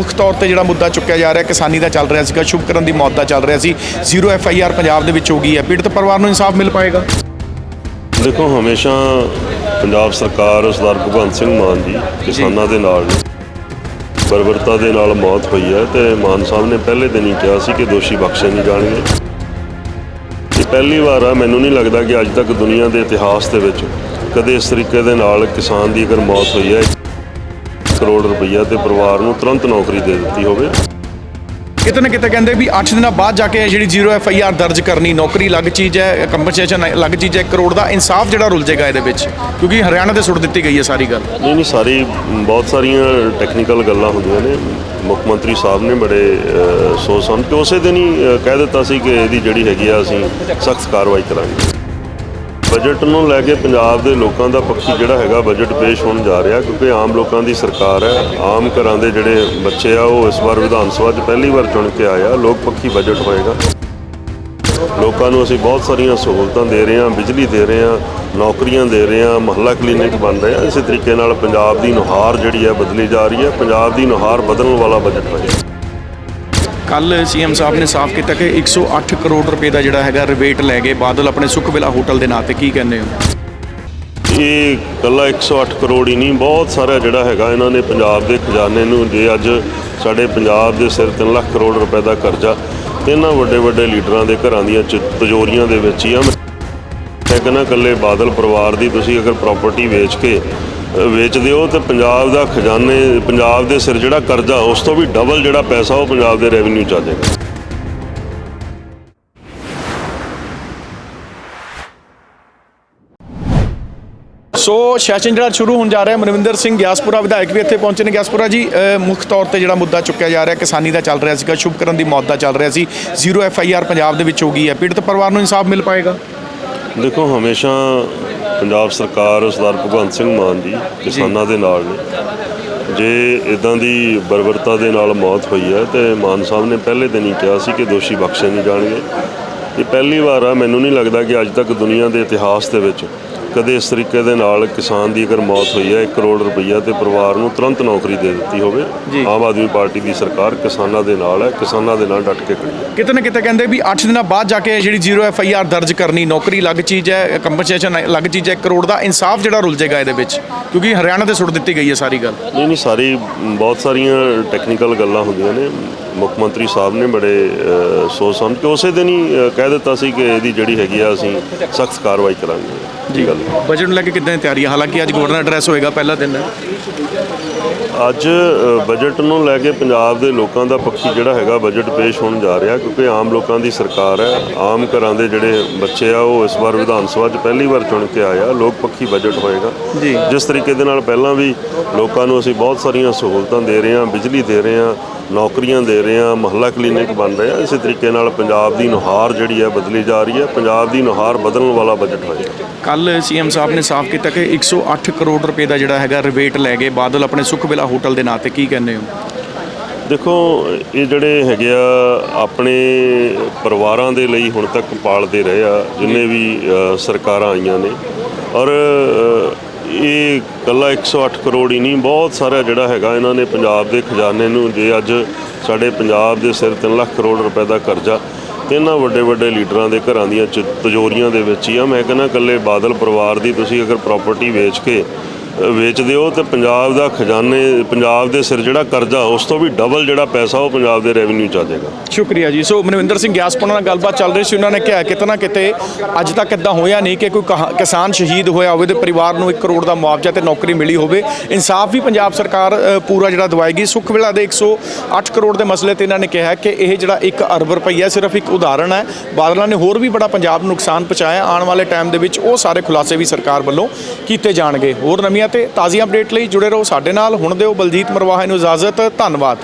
ਮੁੱਖ ਤੌਰ ਤੇ ਜਿਹੜਾ ਮੁੱਦਾ ਚੁੱਕਿਆ ਜਾ ਰਿਹਾ, ਕਿਸਾਨੀ ਦਾ ਚੱਲ ਰਿਹਾ ਸੀਗਾ, ਸ਼ੁਭਕਰਨ ਦੀ ਮੌਤ ਦਾ ਚੱਲ ਰਿਹਾ ਸੀ। Zero F I R Punjab ਦੇ ਵਿੱਚ ਹੋ ਗਈ ਹੈ। ਪੀੜਤ ਪਰਿਵਾਰ ਨੂੰ ਇਨਸਾਫ ਮਿਲ ਪਾਏਗਾ? ਦੇਖੋ, ਹਮੇਸ਼ਾ ਪੰਜਾਬ ਸਰਕਾਰ ਸਰਦਾਰ ਭਗਵੰਤ ਸਿੰਘ ਮਾਨ ਜੀ ਕਿਸਾਨਾਂ ਦੇ ਨਾਲ ਨੇ। ਬਰਬਰਤਾ ਦੇ ਨਾਲ ਮੌਤ ਹੋਈ ਹੈ ਤੇ ਮਾਨ ਸਾਹਿਬ ਨੇ ਪਹਿਲੇ ਦਿਨ ਹੀ ਕਿਹਾ ਸੀ ਕਿ ਦੋਸ਼ੀ ਬਖਸ਼ੇ ਨਹੀਂ ਜਾਣਗੇ। ਇਹ ਪਹਿਲੀ ਵਾਰ ਆ, ਮੈਨੂੰ ਨਹੀਂ ਲੱਗਦਾ ਕਿ ਅੱਜ ਤੱਕ ਦੁਨੀਆ ਦੇ ਇਤਿਹਾਸ ਦੇ ਵਿੱਚ ਕਦੇ ਇਸ ਤਰੀਕੇ ਦੇ ਨਾਲ ਕਿਸਾਨ ਦੀ ਅਗਰ ਮੌਤ ਹੋਈ ਹੈ। ਕਰੋੜ ਰੁਪਈਆ ਤੇ ਪਰਿਵਾਰ ਨੂੰ ਤੁਰੰਤ ਨੌਕਰੀ ਦੇ ਦਿੱਤੀ ਹੋਵੇ। ਕਿਤੇ ਨਾ ਕਿਤੇ ਕਹਿੰਦੇ ਵੀ 8 ਦਿਨਾਂ ਬਾਅਦ ਜਾ ਕੇ ਜਿਹੜੀ ਜ਼ੀਰੋ ਐਫ ਆਈ ਆਰ ਦਰਜ ਕਰਨੀ ਨੌਕਰੀ ਅਲੱਗ ਚੀਜ਼ ਹੈ ਕੰਪਨਸੇਸ਼ਨ ਅਲੱਗ ਚੀਜ਼ ਹੈ 1 ਕਰੋੜ ਦਾ ਇਨਸਾਫ ਜਿਹੜਾ ਰੁਲ ਜਾਏਗਾ ਇਹਦੇ ਵਿੱਚ ਕਿਉਂਕਿ ਹਰਿਆਣਾ ਤੇ ਸੁੱਟ ਦਿੱਤੀ ਗਈ ਹੈ ਸਾਰੀ ਗੱਲ। ਨਹੀਂ ਨਹੀਂ ਸਾਰੀ ਬਹੁਤ ਸਾਰੀਆਂ ਟੈਕਨੀਕਲ ਗੱਲਾਂ ਹੁੰਦੀਆਂ ਨੇ। ਮੁੱਖ ਮੰਤਰੀ ਸਾਹਿਬ ਨੇ ਬੜੇ ਸੋਚ ਸਮਝ ਕੇ ਉਸੇ ਦਿਨ ਹੀ ਕਹਿ ਦਿੱਤਾ ਸੀ ਕਿ ਇਹਦੀ ਜਿਹੜੀ ਹੈਗੀ ਆ ਅਸੀਂ ਸਖਤ ਕਾਰਵਾਈ ਕਰਾਂਗੇ। ਬਜਟ ਨੂੰ ਲੈ ਕੇ ਪੰਜਾਬ ਦੇ ਲੋਕਾਂ ਦਾ ਪੱਖੀ ਜਿਹੜਾ ਹੈਗਾ ਬਜਟ ਪੇਸ਼ ਹੋਣ ਜਾ ਰਿਹਾ, ਕਿਉਂਕਿ ਆਮ ਲੋਕਾਂ ਦੀ ਸਰਕਾਰ ਹੈ, ਆਮ ਘਰਾਂ ਦੇ ਜਿਹੜੇ ਬੱਚੇ ਆ, ਉਹ ਇਸ ਵਾਰ ਵਿਧਾਨ ਸਭਾ 'ਚ ਪਹਿਲੀ ਵਾਰ ਚੁਣ ਕੇ ਆਏ ਆ, ਲੋਕ ਪੱਖੀ ਬਜਟ ਹੋਏਗਾ। ਲੋਕਾਂ ਨੂੰ ਅਸੀਂ ਬਹੁਤ ਸਾਰੀਆਂ ਸਹੂਲਤਾਂ ਦੇ ਰਹੇ ਹਾਂ, ਬਿਜਲੀ ਦੇ ਰਹੇ ਹਾਂ, ਨੌਕਰੀਆਂ ਦੇ ਰਹੇ ਹਾਂ, ਮਹੱਲਾ ਕਲੀਨਿਕ ਬਣ ਰਹੇ ਆ ਇਸੇ ਤਰੀਕੇ ਨਾਲ ਪੰਜਾਬ ਦੀ ਨੁਹਾਰ ਜਿਹੜੀ ਹੈ ਬਦਲੀ ਜਾ ਰਹੀ ਹੈ, ਪੰਜਾਬ ਦੀ ਨੁਹਾਰ ਬਦਲਣ ਵਾਲਾ ਬਜਟ ਹੋਏਗਾ। ਕੱਲ ਸੀਐਮ ਸਾਹਿਬ ਨੇ ਸਾਫ਼ ਕੀਤਾ ਕਿ 108 ਕਰੋੜ ਰੁਪਏ ਦਾ ਜਿਹੜਾ ਹੈਗਾ ਰਿਬੇਟ ਲੈ ਗਏ ਬਾਦਲ ਆਪਣੇ ਸੁਖਵਿਲਾ ਹੋਟਲ ਦੇ ਨਾਂ ਤੇ। ਕੀ ਕਹਿੰਦੇ ਹੋ? ਇਹ ਕੱਲਾ 108 ਕਰੋੜ ਹੀ ਨਹੀਂ, ਬਹੁਤ ਸਾਰਾ ਜਿਹੜਾ ਹੈਗਾ ਇਹਨਾਂ ਨੇ ਪੰਜਾਬ ਦੇ ਖਜ਼ਾਨੇ ਨੂੰ ਜੇ ਅੱਜ ਸਾਡੇ ਪੰਜਾਬ ਦੇ ਸਿਰ 3 ਲੱਖ ਕਰੋੜ ਰੁਪਏ ਦਾ ਕਰਜ਼ਾ ਤਿੰਨਾਂ ਵੱਡੇ ਵੱਡੇ ਲੀਡਰਾਂ ਦੇ ਘਰਾਂ ਦੀਆਂ ਚ- ਤਿਜੋਰੀਆਂ ਦੇ ਵਿੱਚ ਹੀ ਆ। ਮੈਂ ਕਹਿੰਦਾ ਕੱਲੇ ਬਾਦਲ ਪਰਿਵਾਰ ਦੀ ਤੁਸੀਂ ਅਗਰ ਪ੍ਰਾਪਰਟੀ ਵੇਚ ਕੇ ਅ, ਵੇਚਦੇ ਹੋ ਤੇ ਪੰਜਾਬ ਦਾ ਖਜ਼ਾਨੇ ਪੰਜਾਬ ਦੇ ਸਿਰ ਜਿਹੜਾ ਕਰਜ਼ਾ ਉਸ ਤੋਂ ਵੀ ਡਬਲ ਜਿਹੜਾ ਪੈਸਾ ਉਹ ਪੰਜਾਬ ਦੇ ਰੈਵਨਿਊ ਚ ਆ ਜਾਏਗਾ। ਸੋ ਸੈਸ਼ਨ ਜਿਹੜਾ ਸ਼ੁਰੂ ਹੋਣ ਜਾ ਰਿਹਾ ਮਨਵਿੰਦਰ ਸਿੰਘ ਗਿਆਸਪੁਰਾ ਵਿਧਾਇਕ ਵੀ ਇੱਥੇ ਪਹੁੰਚੇ ਨੇ। ਗਿਆਸਪੁਰਾ ਜੀ ਮੁੱਖ ਤੌਰ ਤੇ ਜਿਹੜਾ ਮੁੱਦਾ ਚੁੱਕਿਆ ਜਾ ਰਿਹਾ ਕਿਸਾਨੀ ਦਾ ਚੱਲ ਰਿਹਾ ਸੀਗਾ ਸ਼ੁਭਕਰਨ ਦੀ ਮੌਤ ਦਾ ਚੱਲ ਰਿਹਾ ਸੀ। Zero F I R Punjab ਦੇ ਵਿੱਚ ਹੋ ਗਈ ਹੈ। ਪੀੜਤ ਪਰਿਵਾਰ ਨੂੰ ਇਨਸਾਫ ਮਿਲ ਪਾਏਗਾ? ਦੇਖੋ ਹਮੇਸ਼ਾ ਪੰਜਾਬ ਸਰਕਾਰ ਸਰਦਾਰ ਭਗਵੰਤ ਸਿੰਘ ਮਾਨ ਜੀ ਕਿਸਾਨਾਂ ਦੇ ਨਾਲ ਨੇ। ਜੇ ਇਦਾਂ ਦੀ ਬਰਬਰਤਾ ਦੇ ਨਾਲ ਮੌਤ ਹੋਈ ਹੈ ਤੇ ਮਾਨ ਸਾਹਿਬ ਨੇ ਪਹਿਲੇ ਦਿਨ ਹੀ ਕਿਹਾ ਸੀ ਕਿ ਦੋਸ਼ੀ ਬਖਸ਼ੇ ਨਹੀਂ ਜਾਣਗੇ। ਇਹ ਪਹਿਲੀ ਵਾਰ ਆ, ਮੈਨੂੰ ਨਹੀਂ ਲੱਗਦਾ ਕਿ ਅੱਜ ਤੱਕ ਦੁਨੀਆ ਦੇ ਇਤਿਹਾਸ ਦੇ ਵਿੱਚ ਕਦੇ ਇਸ ਤਰੀਕੇ ਦੇ ਨਾਲ ਕਿਸਾਨ ਦੀ ਅਗਰ ਮੌਤ ਹੋਈ ਹੈ 1 ਕਰੋੜ ਰੁਪਈਆ ਤੇ ਪਰਿਵਾਰ ਨੂੰ ਤੁਰੰਤ ਨੌਕਰੀ ਦੇ ਦਿੱਤੀ ਹੋਵੇ ਆਮ ਆਦਮੀ ਪਾਰਟੀ ਦੀ ਸਰਕਾਰ ਕਿਸਾਨਾਂ ਦੇ ਨਾਲ ਹੈ ਕਿਸਾਨਾਂ ਦੇ ਨਾਲ ਡਟ ਕੇ ਖੜੀ ਹੈ। ਕਿਤੇ ਨਾ ਕਿਤੇ ਕਹਿੰਦੇ ਵੀ 8 ਦਿਨਾਂ ਬਾਅਦ ਜਾ ਕੇ ਜਿਹੜੀ ਜ਼ੀਰੋ ਐਫ ਆਈ ਆਰ ਦਰਜ ਕਰਨੀ ਨੌਕਰੀ ਅਲੱਗ ਚੀਜ਼ ਹੈ ਕੰਪਨਸੇਸ਼ਨ ਅਲੱਗ ਚੀਜ਼ ਹੈ 1 ਕਰੋੜ ਦਾ ਇਨਸਾਫ ਜਿਹੜਾ ਰੁਲ ਜਾਏਗਾ ਇਹਦੇ ਵਿੱਚ ਕਿਉਂਕਿ ਹਰਿਆਣਾ ਤੇ ਸੁੱਟ ਦਿੱਤੀ ਗਈ ਹੈ ਸਾਰੀ ਗੱਲ। ਨਹੀਂ ਨਹੀਂ ਸਾਰੀ ਬਹੁਤ ਸਾਰੀਆਂ ਟੈਕਨੀਕਲ ਗੱਲਾਂ ਹੁੰਦੀਆਂ ਨੇ। ਮੁੱਖ ਮੰਤਰੀ ਸਾਹਿਬ ਨੇ ਬੜੇ ਸੋਚ ਸਮਝ ਕੇ ਉਸੇ ਦਿਨ ਹੀ ਕਹਿ ਦਿੱਤਾ ਸੀ ਕਿ ਇਹਦੀ ਜਿਹੜੀ ਹੈਗੀ ਆ ਅਸੀਂ ਸਖਤ ਕਾਰਵਾਈ ਕਰਾਂਗੇ। ਜੀ। ਗੱਲ ਬਜਟ ਨੂੰ ਲੈ ਕੇ ਕਿੱਦਾਂ ਦੀ ਤਿਆਰੀ ਹੈ ਹਾਲਾਂਕਿ ਅੱਜ ਗਵਰਨਰ ਐਡਰੈਸ ਹੋਏਗਾ ਪਹਿਲਾ ਦਿਨ। ਹੈ ਅੱਜ ਬਜਟ ਨੂੰ ਲੈ ਕੇ ਪੰਜਾਬ ਦੇ ਲੋਕਾਂ ਦਾ ਪੱਖੀ ਜਿਹੜਾ ਹੈਗਾ ਬਜਟ ਪੇਸ਼ ਹੋਣ ਜਾ ਰਿਹਾ ਕਿਉਂਕਿ ਆਮ ਲੋਕਾਂ ਦੀ ਸਰਕਾਰ ਹੈ ਆਮ ਘਰਾਂ ਦੇ ਜਿਹੜੇ ਬੱਚੇ ਆ ਉਹ ਇਸ ਵਾਰ ਵਿਧਾਨ ਸਭਾ 'ਚ ਪਹਿਲੀ ਵਾਰ ਚੁਣ ਕੇ ਆਏ ਆ ਲੋਕ ਪੱਖੀ ਬਜਟ ਹੋਏਗਾ। ਜਿਸ ਤਰੀਕੇ ਦੇ ਨਾਲ ਪਹਿਲਾਂ ਵੀ ਲੋਕਾਂ ਨੂੰ ਅਸੀਂ ਬਹੁਤ ਸਾਰੀਆਂ ਸਹੂਲਤਾਂ ਦੇ ਰਹੇ ਹਾਂ ਬਿਜਲੀ ਦੇ ਰਹੇ ਹਾਂ ਨੌਕਰੀਆਂ ਦੇ ਰਹੇ ਹਾਂ ਮਹੱਲਾ ਕਲੀਨਿਕ ਬਣ ਰਹੇ ਆ ਇਸੇ ਤਰੀਕੇ ਨਾਲ ਪੰਜਾਬ ਦੀ ਨੁਹਾਰ ਜਿਹੜੀ ਹੈ ਬਦਲੀ ਜਾ ਰਹੀ ਹੈ ਪੰਜਾਬ ਦੀ ਨੁਹਾਰ ਬਦਲਣ ਵਾਲਾ ਬਜਟ ਹੋਏਗਾ ਕੱਲ ਸੀਐਮ ਸਾਹਿਬ ਨੇ ਸਾਫ਼ ਕੀਤਾ ਕਿ 108 ਕਰੋੜ ਰੁਪਏ ਦਾ ਜਿਹੜਾ ਹੈਗਾ ਰਿਬੇਟ ਲੈ ਗਏ ਬਾਦਲ ਆਪਣੇ ਸੁਖਵਿਲਾ ਹੋਟਲ ਦੇ ਨਾਂ ਤੇ ਕੀ ਕਹਿੰਦੇ ਹੋ? ਦੇਖੋ ਇਹ ਜਿਹੜੇ ਹੈਗੇ ਆ ਆਪਣੇ ਪਰਿਵਾਰਾਂ ਦੇ ਲਈ ਹੁਣ ਤੱਕ ਪਾਲਦੇ ਰਹੇ ਆ ਜਿੰਨੇ ਵੀ ਸਰਕਾਰਾਂ ਆਈਆਂ ਨੇ। ਔਰ ਅ, ਇਹ ਕੱਲਾ 108 ਕਰੋੜ ਹੀ ਨਹੀਂ ਬਹੁਤ ਸਾਰਾ ਜਿਹੜਾ ਹੈਗਾ ਇਹਨਾਂ ਨੇ ਪੰਜਾਬ ਦੇ ਖਜ਼ਾਨੇ ਨੂੰ ਜੇ ਅੱਜ ਸਾਡੇ ਪੰਜਾਬ ਦੇ ਸਿਰ 3 ਲੱਖ ਕਰੋੜ ਰੁਪਏ ਦਾ ਕਰਜ਼ਾ ਤਿੰਨਾਂ ਵੱਡੇ ਵੱਡੇ ਲੀਡਰਾਂ ਦੇ ਘਰਾਂ ਦੀਆਂ ਚ- ਤਿਜੋਰੀਆਂ ਦੇ ਵਿੱਚ ਹੀ ਆ। ਮੈਂ ਕਹਿੰਦਾ ਕੱਲੇ ਬਾਦਲ ਪਰਿਵਾਰ ਦੀ ਤੁਸੀਂ ਅਗਰ ਪ੍ਰਾਪਰਟੀ ਵੇਚ ਕੇ ਵੇਚਦੇ ਹੋ ਤੇ ਪੰਜਾਬ ਦਾ ਖਜ਼ਾਨੇ, ਪੰਜਾਬ ਦੇ ਸਿਰ ਜਿਹੜਾ ਕਰਜ਼ਾ, ਉਸ ਤੋਂ ਵੀ ਡਬਲ ਜਿਹੜਾ ਪੈਸਾ ਉਹ ਪੰਜਾਬ ਦੇ ਰੈਵਨਿਊ ਚ ਆ ਜਾਏਗਾ। ਸ਼ੁਕਰੀਆ ਜੀ। ਸੋ ਮਨਵਿੰਦਰ ਸਿੰਘ ਗਿਆਸਪੁਰਾ ਨਾਲ ਗੱਲਬਾਤ ਚੱਲ ਰਹੀ ਸੀ। ਉਹਨਾਂ ਨੇ ਕਿਹਾ ਕਿਤੇ ਨਾ ਕਿਤੇ ਅੱਜ ਤੱਕ ਇਦਾਂ ਹੋਇਆ ਨਹੀਂ ਕਿ ਕੋਈ ਕਹਾ- ਕਿਸਾਨ ਸ਼ਹੀਦ ਹੋਇਆ ਹੋਵੇ ਤੇ ਪਰਿਵਾਰ ਨੂੰ 1 ਕਰੋੜ ਦਾ ਮੁਆਵਜ਼ਾ ਤੇ ਨੌਕਰੀ ਮਿਲੀ ਹੋਵੇ। ਇਨਸਾਫ ਵੀ ਪੰਜਾਬ ਸਰਕਾਰ ਪੂਰਾ ਜਿਹੜਾ ਦਵਾਏਗੀ। ਸੁੱਖ ਵੇਲਾ ਦੇ 108 ਕਰੋੜ ਦੇ ਮਸਲੇ ਤੇ ਇਹਨਾਂ ਨੇ ਕਿਹਾ ਕਿ ਇਹ ਜਿਹੜਾ 1 ਅਰਬ ਰੁਪਈਆ ਸਿਰਫ ਇੱਕ ਉਦਾਹਰਣ ਹੈ। ਬਾਦਲਾਂ ਨੇ ਹੋਰ ਵੀ ਬੜਾ ਪੰਜਾਬ ਨੂੰ ਨੁਕਸਾਨ ਪਹੁੰਚਾਇਆ। ਆਉਣ ਵਾਲੇ ਟਾਈਮ ਦੇ ਵਿੱਚ ਉਹ ਸਾਰੇ ਖੁਲਾਸੇ ਵੀ ਸਰਕਾਰ ਵੱਲੋਂ ਕੀਤੇ ਜਾਣਗੇ। ਹੋਰ ਨਵੀਆਂ ਤੇ ਤਾਜ਼ੀ ਅਪਡੇਟ ਲਈ ਜੁੜੇ ਰਹੋ ਸਾਡੇ ਨਾਲ। ਹੁਣ ਦਿਓ ਬਲਜੀਤ ਮਰਵਾਹਾ ਨੂੰ ਇਜਾਜ਼ਤ। ਧੰਨਵਾਦ।